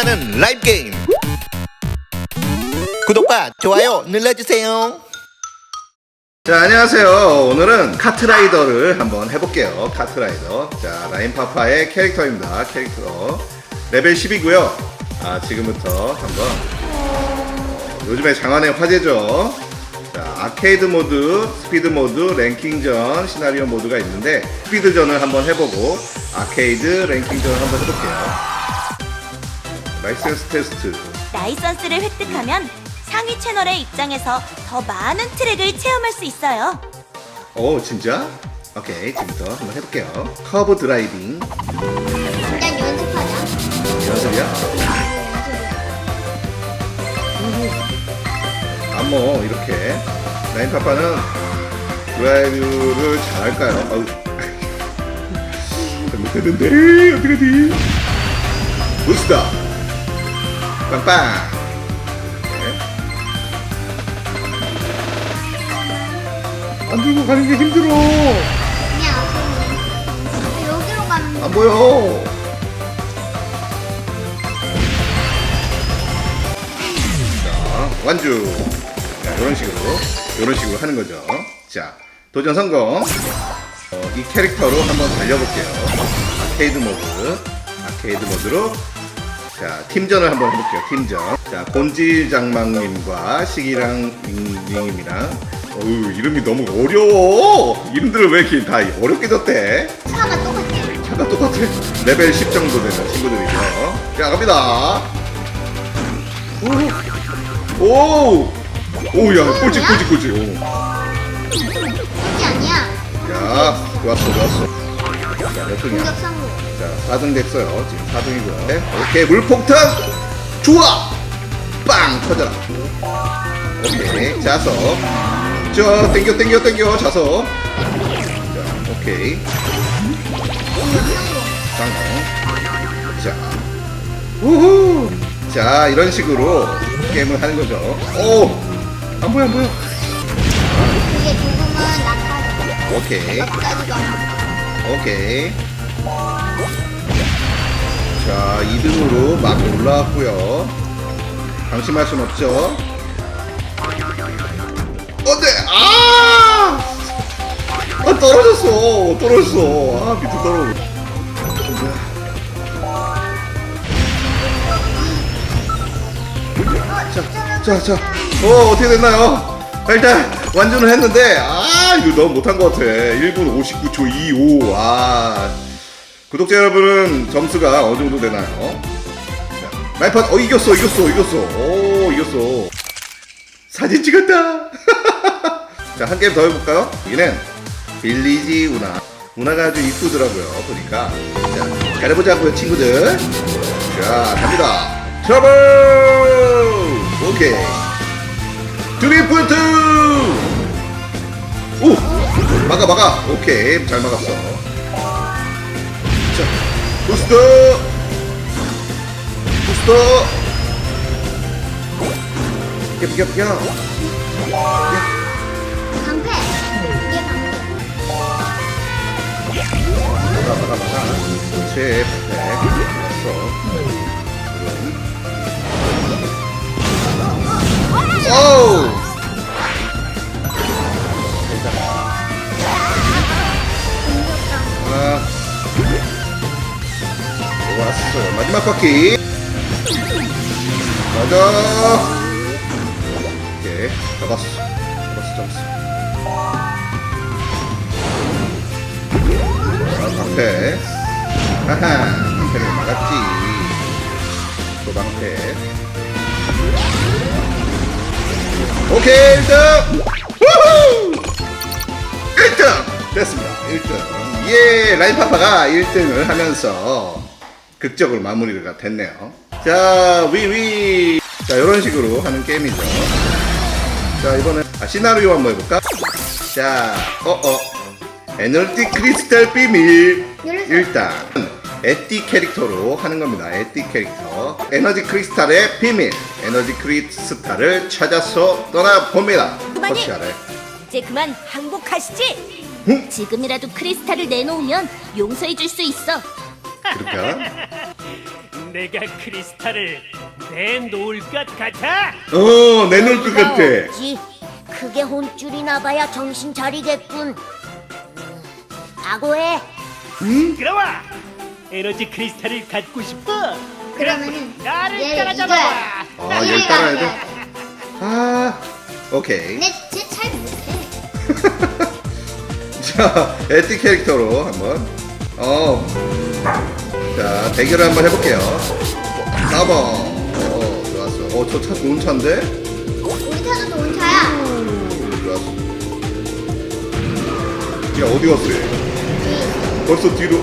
신나는 라이브 게임. 구독과 좋아요 눌러주세요. 자 안녕하세요. 오늘은 카트라이더를 한번 해볼게요. 카트라이더. 자 라인파파의 캐릭터입니다. 캐릭터. 레벨 10이고요. 아 지금부터 한번. 어, 요즘에 장안의 화제죠. 자 아케이드 모드 스피드 모드 랭킹전 시나리오 모드가 있는데 스피드전을 한번 해보고 아케이드 랭킹전을 한번 해볼게요 라이센스 테스트 라이선스를 획득하면 상위 채널의 입장에서 더 많은 트랙을 체험할 수 있어요. 오 진짜? 오케이 지금부터 한번 해볼게요 커브 드라이빙 그냥 연습하자. 연습이야? 안모 뭐, 이렇게 라인 파파는 드라이브를 잘할까요? 아우 잘못했는데 어떡하지 부스터 빵빵 네. 안 들고 가는 게 힘들어. 그냥. 여기로 가면 돼. 안 보여 자 완주. 자 이런 식으로. 이런 식으로 하는 거죠. 자 도전 성공. 어, 이 캐릭터로 한번 달려볼게요. 아케이드 모드. 아케이드 모드로 자 팀전을 한번 해볼게요 팀전 자 곤지 장망님과 시기랑 윙님이랑 어우 이름이 너무 어려워 이름들을 왜 이렇게 다 어렵게 졌대 차가 똑같아. 차가 똑같아. 레벨 10 정도 되는 친구들이죠. 자, 갑니다. 오! 오! 오, 야, 꼴찌, 꼴찌, 꼴찌. 오. 그게 아니야. 자, 좋았어, 좋았어. 자, 몇 등이야? 공격 성공. 자, 4등 됐어요. 지금 4등이고요. 네. 오케이, 물폭탄! 좋아! 빵! 터져라. 오케이, 자석. 저, 땡겨, 땡겨, 땡겨, 자석. 자, 오케이. 성공. 자, 우후. 자, 이런 식으로 게임을 하는 거죠. 오, 안 보여, 안 보여. 오케이. 오케이. 자, 2등으로 막 올라왔고요. 방심할 순 없죠. 어, 네, 아! 아, 떨어졌어, 떨어졌어. 아, 밑에 떨어져. 자, 자, 자. 어, 어떻게 됐나요? 자, 일단 완주는 했는데, 아, 이거 너무 못한 것 같아. 1분 59초 25. 아. 구독자 여러분은 점수가 어느 정도 되나요? 자, 마이팟, 어, 이겼어, 이겼어, 이겼어. 오, 이겼어. 사진 찍었다. 자, 한 게임 더 해볼까요? 여기는 빌리지 우나. 우나가 아주 이쁘더라고요, 보니까. 자, 잘해보자고요, 친구들. 자, 갑니다. 트러블! 오케이. 드리프트! 오! 막아, 막아. 오케이. 잘 막았어. 자, 부스터! 부스터! 비켜, 비켜, 비켜. 방패. 이게 방패. 막아, 막아, 막아. 그렇지. 네. 됐어. 오우! 아. 좋았어. 마지막 바퀴. 맞아. 오케이. 잡았어. 잡았어, 잡았어. 자, 방패. 하하. 방패를 막았지. 또 방패. 오케이, 1등! 우후! 1등! 됐습니다. 1등. 예, 라인파파가 1등을 하면서 극적으로 마무리가 됐네요. 자, 위위. 자, 이런 식으로 하는 게임이죠. 자, 이번엔 아, 시나리오 한번 해볼까? 자, 어, 어. 에너지 크리스탈 비밀. 일단, 에띠 캐릭터로 하는 겁니다. 에띠 캐릭터. 에너지 크리스탈의 비밀. 에너지 크리스탈을 찾아서 떠나봅니다. 그만해. 이제 그만 항복하시지. 응? 지금이라도 크리스탈을 내놓으면 용서해 줄 수 있어. 그럴까? 내가 크리스탈을 내놓을 것 같아? 어 내놓을 것 같아 없지. 크게 혼쭐이 나 봐야 정신 차리겠군. 음, 각오해. 그러와 에너지 크리스탈을 갖고 싶어? 그러면은 나를 얘를 따라잡아 아, 얘 따라야 돼? 아 오케이. 쟤잘 못해. 자 에티 캐릭터로 한번. 어. 자 대결을 한번 해볼게요. 4번. 어 좋았어. 어 저 차 좋은 차인데? 우리 차도 좋은 차야. 오, 좋았어. 야 어디 갔어 얘? 벌써 뒤로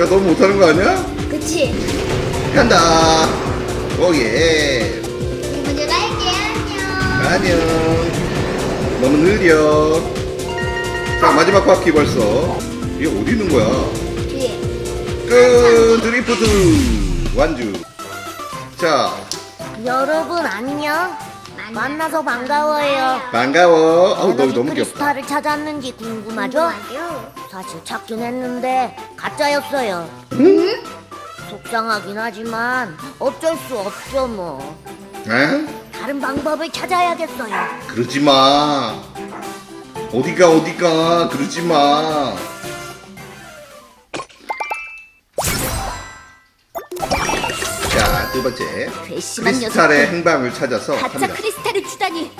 야 너무 못하는 거 아니야? 그치. 간다 오예 먼저 갈게. 안녕. 안녕 너무 느려 자 마지막 바퀴 벌써 이게 어디 있는 거야 뒤에. 끝 드리프트 완주 자 여러분 안녕. 만나서 반가워요. 반가워 아우 너 너무 귀엽다 크리스탈을 찾았는지 궁금하죠? 궁금하죠? 사실 찾긴 했는데 가짜였어요. 속상하긴 하지만 어쩔 수 없죠 뭐. 에? 다른 방법을 찾아야겠어요. 그러지 마 어디가 어디가 그러지 마 번째 괘씸한 크리스탈의 녀석들. 행방을 찾아서 가짜 합니다 크리스탈을 주다니.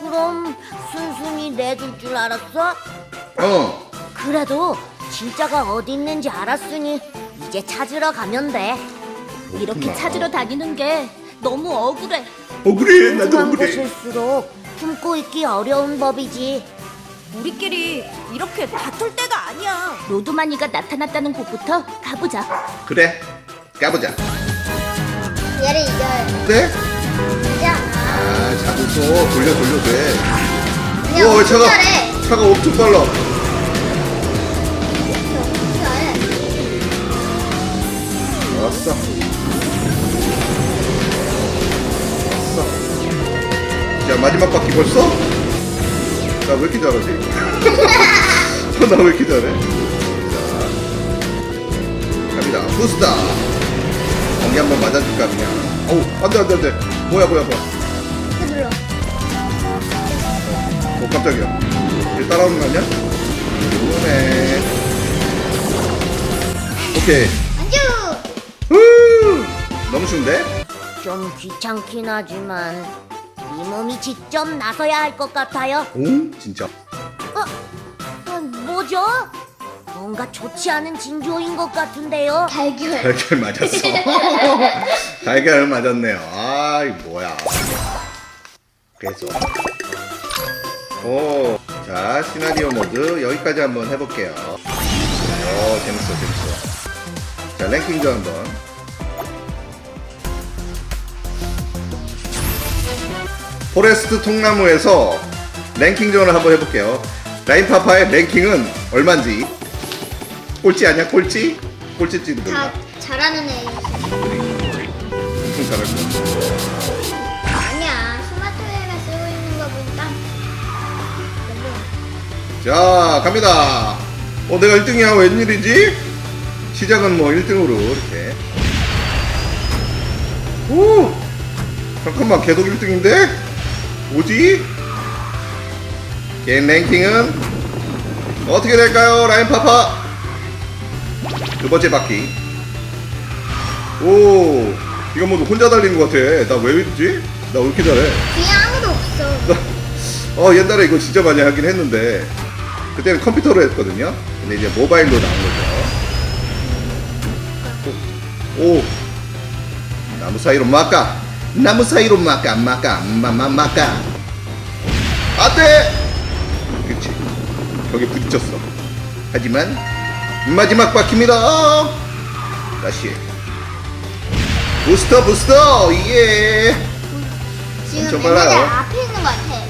그럼 순순히 내줄 줄 알았어? 어 그래도 진짜가 어디 있는지 알았으니 이제 찾으러 가면 돼. 이렇게 그렇구나. 찾으러 다니는 게 너무 억울해. 억울해 나도 억울해 것일수록 품고 있기 어려운 법이지. 우리끼리 이렇게 다툴 때가 아니야. 로드마니가 나타났다는 곳부터 가보자. 그래 가보자 얘를 이겨야 돼. 네? 되지 않아. 아 자꾸 또 돌려 돌려 돼 그냥 우와 차가 잘해. 차가 엄청 빨라 잘해. 왔어 왔어 자 마지막 바퀴 벌써? 나 왜 이렇게 잘하지? 나 왜 이렇게 잘해? 자 갑니다 부스다 공기 한번 맞아줄까 그냥 어우 안돼 안돼 안돼 뭐야 뭐야 뭐야 그 눌러. 어 깜짝이야 얘 따라오는 거 아니야? 오네 오케이 안주. 후 너무 쉬운데? 좀 귀찮긴 하지만 이 몸이 직접 나서야 할 것 같아요. 오? 진짜 어? 어, 뭐죠? 뭔가 좋지 않은 징조인 것 같은데요. 달걀. 달걀 맞았어. 달걀을 맞았네요. 아 이 뭐야. 그래서 오자 시나리오 모드 여기까지 한번 해볼게요. 오 재밌어 재밌어. 자 랭킹도 한번. 포레스트 통나무에서 랭킹전을 한번 해볼게요. 라인파파의 랭킹은 얼만지 꼴찌 아니야 꼴찌? 꼴찌지도 몰라 다 잘하는 애. 엄청 잘할 거야 아니야. 스마트웨어가 쓰고 있는 거 보니까. 자 갑니다 어 내가 1등이야 웬일이지? 시작은 뭐 1등으로 이렇게 오 잠깐만 계속 1등인데? 뭐지? 게임 랭킹은 어떻게 될까요 라인 파파 두 번째 바퀴. 오 이거 뭐 혼자 달리는 것 같아. 나 왜 이러지? 나 왜 이렇게 잘해? 뒤에 아무도 없어. 어 옛날에 이거 진짜 많이 하긴 했는데 그때는 컴퓨터로 했거든요. 근데 이제 모바일로 나온 거죠. 오, 오. 나무 사이로 막까 나무 사이로 막까 막까 마마 막까 안돼! 그치. 벽에 부딪혔어. 하지만 마지막 바퀴입니다 다시 부스터 부스터 예 지금 엄청 빨라요. 앞에 있는 것 같아.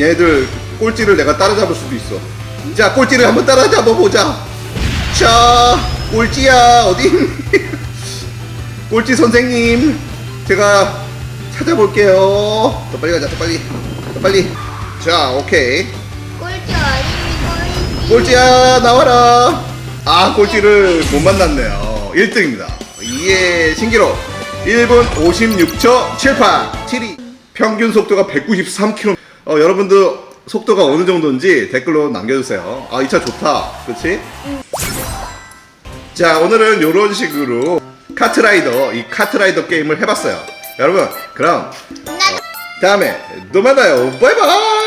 얘들 꼴찌를 내가 따라잡을 수도 있어. 자, 꼴찌를 한번 따라잡아 보자. 자, 꼴찌야 어디? 꼴찌 선생님, 제가 찾아볼게요. 더 빨리 가자, 더 빨리, 더 빨리. 자, 오케이. 꼴찌 꼴찌? 꼴찌야 나와라. 아, 꼴찌를 못 만났네요. 1등입니다. 예, 신기록. 1분 56초 78 7위 평균 속도가 193km 어, 여러분도 속도가 어느 정도인지 댓글로 남겨주세요 아 이 차 좋다 그치? 자 오늘은 이런 식으로 카트라이더 이 카트라이더 게임을 해봤어요 여러분 그럼 나도 다음에 또 만나요 바이바이